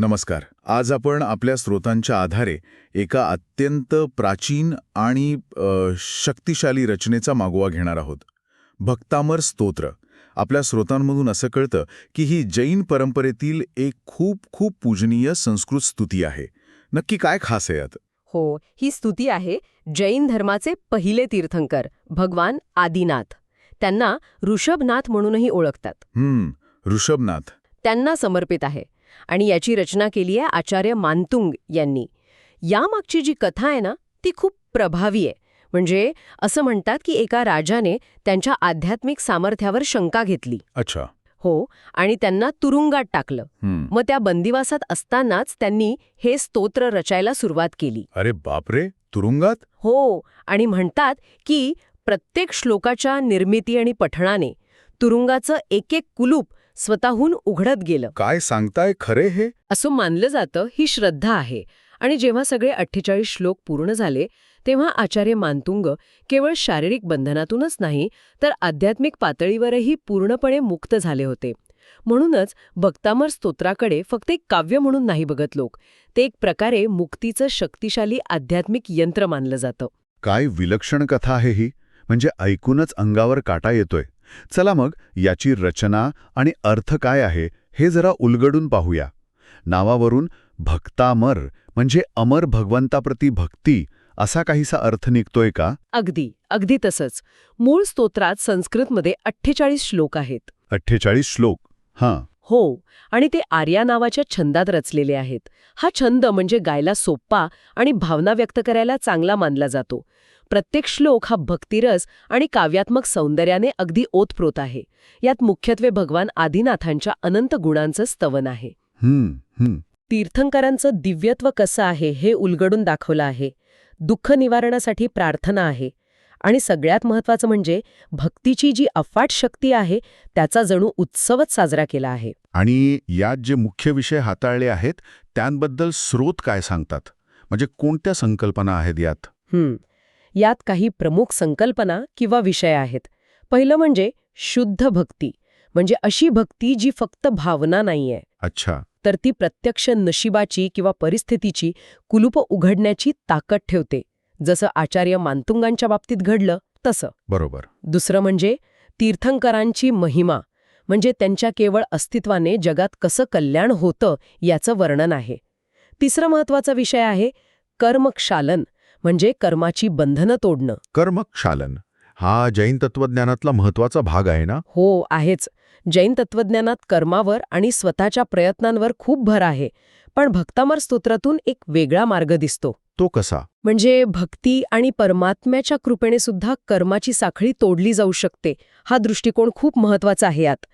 नमस्कार. आज आपण आपल्या स्रोतांच्या आधारे एका अत्यंत प्राचीन आणि शक्तिशाली रचनेचा मागोवा घेणार आहोत. भक्तामर स्तोत्र. आपल्या स्रोतांमधून असं कळतं की ही जैन परंपरेतील एक खूप खूप पूजनीय संस्कृत स्तुती आहे. नक्की काय खास आहे यात? हो ही स्तुती आहे जैन धर्माचे पहिले तीर्थंकर भगवान आदिनाथ. त्यांना ऋषभनाथ म्हणूनही ओळखतात. हम्म ऋषभनाथ. त्यांना समर्पित आहे. आणि याची रचना केली आहे आचार्य मानतुंग यांनी. यामागची जी कथा आहे ना ती खूप प्रभावी आहे. म्हणजे असं म्हणतात की एका राजाने त्यांच्या आध्यात्मिक सामर्थ्यावर शंका घेतली. अच्छा. हो आणि त्यांना तुरुंगात टाकलं. मग त्या बंदिवासात असतानाच त्यांनी हे स्तोत्र रचायला सुरुवात केली. अरे बापरे! तुरुंगात? हो आणि म्हणतात की प्रत्येक श्लोकाच्या निर्मिती आणि पठणाने तुरुंगाचं एक एक कुलूप स्वतःहून उघडत गेलं. काय सांगताय खरे हे? असं मानलं जातं ही श्रद्धा आहे. आणि जेव्हा सगळे अठ्ठेचाळीस श्लोक पूर्ण झाले तेव्हा आचार्य मानतुंग केवळ शारीरिक बंधनातूनच नाही तर आध्यात्मिक पातळीवरही पूर्णपणे मुक्त झाले होते. म्हणूनच भक्तामर स्तोत्राकडे फक्त एक काव्य म्हणून नाही बघत लोक. ते एक प्रकारे मुक्तीचं शक्तिशाली आध्यात्मिक यंत्र मानलं जातं. काय विलक्षण कथा आहे ही? म्हणजे ऐकूनच अंगावर काटा येतोय. चला मग याची रचना आणि अर्थ काय आहे हे जरा उलगडून पाहूया. नावावरून भक्तामर म्हणजे अमर भगवंताप्रती भक्ती असा काहीसा अर्थ निघतोय का? अगदी अगदी तसंच. मूळ स्तोत्रात संस्कृतमध्ये अठ्ठेचाळीस श्लोक आहेत. अठ्ठेचाळीस श्लोक हां. हो आणि ते आर्या नावाच्या छंदात रचलेले आहेत. हा छंद म्हणजे गायला सोप्पा आणि भावना व्यक्त करायला चांगला मानला जातो. प्रत्येक श्लोक हा भक्तिरस आणि काव्यात्मक सौंदर्याने अगदी ओतप्रोत आहे. यात मुख्यत्वे भगवान आदिनाथांच्या अनंत गुणांचं स्तवन आहे. तीर्थंकरांचं दिव्यत्व कसं आहे हे उलगडून दाखवलं आहे. दुःख निवारणासाठी प्रार्थना आहे. आणि सगळ्यात महत्वाचं म्हणजे भक्तीची जी अफाट शक्ती आहे त्याचा जणू उत्सवच साजरा केला आहे. आणि यात जे मुख्य विषय हाताळले आहेत त्यांबद्दल स्रोत काय सांगतात? म्हणजे कोणत्या संकल्पना आहेत यात? हं. यात काही प्रमुख संकल्पना किंवा विषय आहेत. पहिलं म्हणजे शुद्ध भक्ती. म्हणजे अशी भक्ती जी फक्त भावना नाहीये. अच्छा. तर ती प्रत्यक्ष नशिबाची किंवा परिस्थितीची कुलूप उघडण्याची ताकद ठेवते. जसं आचार्य मानतुंगांच्या बाबतीत घडलं तसं. बरोबर. दुसरं म्हणजे तीर्थंकरांची महिमा. म्हणजे त्यांच्या केवळ अस्तित्वाने जगात कसं कल्याण होतं याचं वर्णन आहे. तिसरं महत्त्वाचा विषय आहे कर्मक्षालन. म्हणजे कर्माची बंधनं तोडणं. कर्मक्षालन हा जैन तत्वज्ञानातला महत्त्वाचा भाग आहे ना? हो आहेच. जैन तत्वज्ञानात कर्मावर आणि स्वतःच्या प्रयत्नांवर खूप भर आहे. पण भक्तामर स्तोत्रातून एक वेगळा मार्ग दिसतो. तो कसा? म्हणजे भक्ती आणि परमात्म्याच्या कृपेने सुद्धा कर्माची साखळी तोडली जाऊ शकते. हा दृष्टिकोन खूप महत्त्वाचा आहे यात.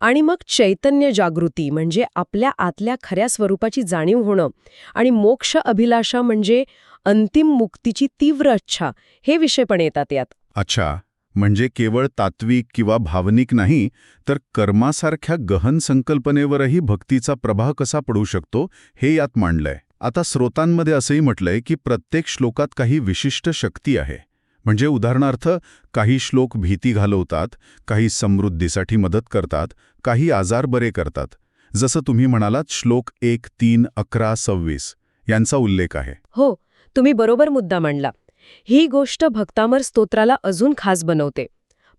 आणि मग चैतन्य जागृती म्हणजे आपल्या आतल्या खऱ्या स्वरूपाची जाणीव होणं आणि मोक्ष अभिलाषा म्हणजे अंतिम मुक्तीची तीव्र इच्छा हे विषय पण येतात यात. अच्छा म्हणजे केवळ तात्विक किंवा भावनिक नाही तर कर्मासारख्या गहन संकल्पनेवरही भक्तीचा प्रभाव कसा पडू शकतो हे यात मांडलंय. आता स्रोतांमध्ये असंही म्हटलंय की प्रत्येक श्लोकात काही विशिष्ट शक्ती आहे. म्हणजे उदाहरणार्थ काही श्लोक भीती घालवतात काही समृद्धीसाठी मदत करतात काही आजार बरे करतात. जसं तुम्ही म्हणालात श्लोक एक तीन अकरा सव्वीस यांचा उल्लेख आहे. हो तुम्ही बरोबर मुद्दा मांडला. ही गोष्ट भक्तामर स्तोत्राला अजून खास बनवते.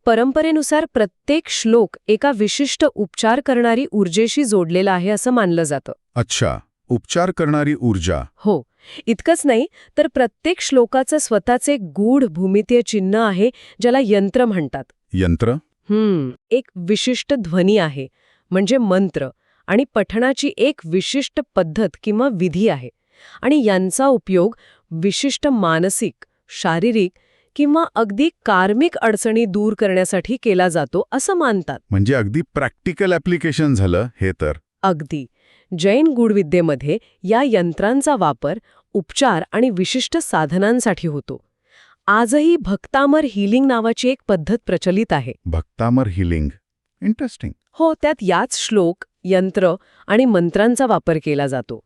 परंपरेनुसार प्रत्येक श्लोक एका विशिष्ट उपचार करणारी ऊर्जेशी जोडलेला आहे असं मानलं जातं. अच्छा उपचार करणारी ऊर्जा. हो इतकंच नाही तर प्रत्येक श्लोकाचं स्वतःचे गूढ भूमितीय चिन्ह आहे ज्याला यंत्र म्हणतात. यंत्र? हम्म एक विशिष्ट ध्वनी आहे म्हणजे मंत्र आणि पठणाची एक विशिष्ट पद्धत किंवा विधी आहे. आणि यांचा उपयोग विशिष्ट मानसिक शारीरिक किंवा अगदी कार्मिक अडचणी दूर करण्यासाठी केला जातो असं मानतात. म्हणजे अगदी प्रॅक्टिकल ॲप्लिकेशन झालं हे तर? अगदी. जैन गूढविद्येमध्ये या यंत्रांचा वापर उपचार आणि विशिष्ट साधनांसाठी होतो. आजही भक्तामर हिलिंग नावाची एक पद्धत प्रचलित आहे. भक्तामर हिलिंग. इंटरेस्टिंग हो त्यात याच श्लोक यंत्र आणि मंत्रांचा वापर केला जातो.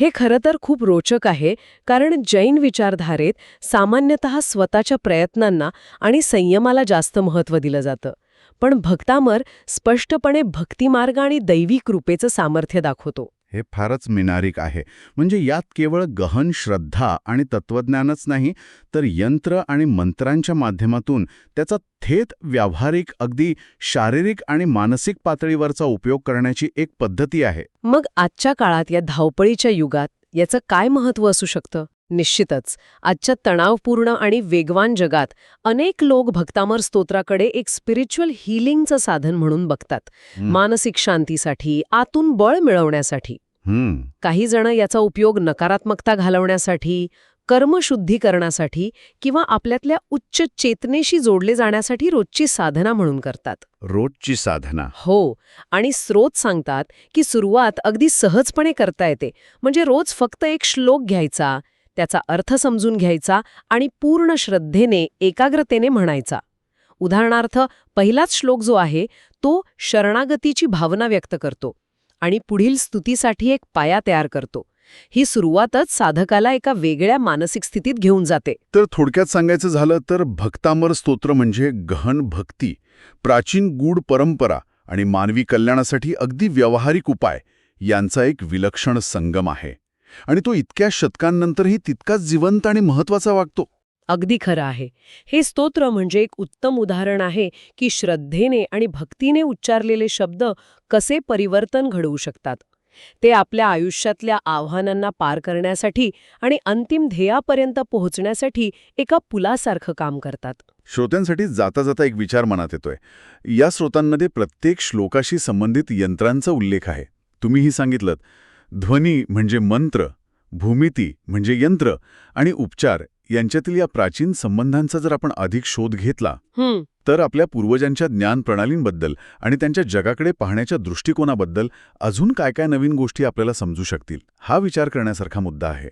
हे खरं तर खूप रोचक आहे कारण जैन विचारधारेत सामान्यतः स्वतःच्या प्रयत्नांना आणि संयमाला जास्त महत्त्व दिलं जातं. पण भक्तामर स्पष्टपणे भक्तिमार्ग आणि दैवी कृपेचं सामर्थ्य दाखवतो. हे फारच मिनारिक आहे. म्हणजे यात केवळ गहन श्रद्धा आणि तत्वज्ञानच नाही तर यंत्र आणि मंत्रांच्या माध्यमातून त्याचा थेट व्यावहारिक अगदी शारीरिक आणि मानसिक पातळीवरचा उपयोग करण्याची एक पद्धती आहे. मग आजच्या काळात या धावपळीच्या युगात याचं काय महत्त्व असू शकतं? निश्चितच. आजच्या तणावपूर्ण आणि वेगवान जगात अनेक लोक भक्तामर स्तोत्राकडे एक स्पिरिच्युअल हिलिंगचं साधन म्हणून बघतात. मानसिक शांतीसाठी आतून बळ मिळवण्यासाठी. काही जण याचा उपयोग नकारात्मकता घालवण्यासाठी कर्मशुद्धीकरणासाठी किंवा आपल्यातल्या उच्च चेतनेशी जोडले जाण्यासाठी रोजची साधना म्हणून करतात. रोजची साधना. हो आणि स्रोत सांगतात की सुरुवात अगदी सहजपणे करता येते. म्हणजे रोज फक्त एक श्लोक घ्यायचा त्याचा अर्थ समजून घ्यायचा आणि पूर्ण श्रद्धेने एकाग्रतेने म्हणायचा. उदाहरणार्थ पहिलाच श्लोक जो आहे तो शरणागतीची भावना व्यक्त करतो आणि पुढील स्तुतीसाठी एक पाया तयार करतो. ही सुरुवातच साधकाला एका वेगळ्या मानसिक स्थितीत घेऊन जाते. तर थोडक्यात सांगायचं झालं तर भक्तामर स्तोत्र म्हणजे गहन भक्ती प्राचीन गूढ परंपरा आणि मानवी कल्याणासाठी अगदी व्यावहारिक उपाय यांचा एक विलक्षण संगम आहे. आणि तो इतक्या शतकांनंतरही तितकाच जिवंत आणि महत्त्वाचा वागतो. अगदी खरं आहे. हे स्तोत्र म्हणजे एक उत्तम उदाहरण आहे की श्रद्धेने आणि भक्तीने उच्चारलेले शब्द कसे परिवर्तन घडवू शकतात. ते आपल्या आयुष्यातल्या आव्हानांना पार करण्यासाठी आणि अंतिम ध्येयापर्यंत पोहोचण्यासाठी एका पुलासारखं काम करतात. श्रोत्यांसाठी जाता जाता एक विचार मनात येतोय. या स्रोतांमध्ये प्रत्येक श्लोकाशी संबंधित यंत्रांचा उल्लेख आहे. तुम्हीही सांगितलं ध्वनी म्हणजे मंत्र भूमिती म्हणजे यंत्र आणि उपचार यांच्यातील या प्राचीन संबंधांचा जर आपण अधिक शोध घेतला तर आपल्या पूर्वजांच्या ज्ञान प्रणालींबद्दल आणि त्यांच्या जगाकडे पाहण्याच्या दृष्टिकोनाबद्दल अजून काय काय नवीन गोष्टी आपल्याला समजू शकतील हा विचार करण्यासारखा मुद्दा आहे.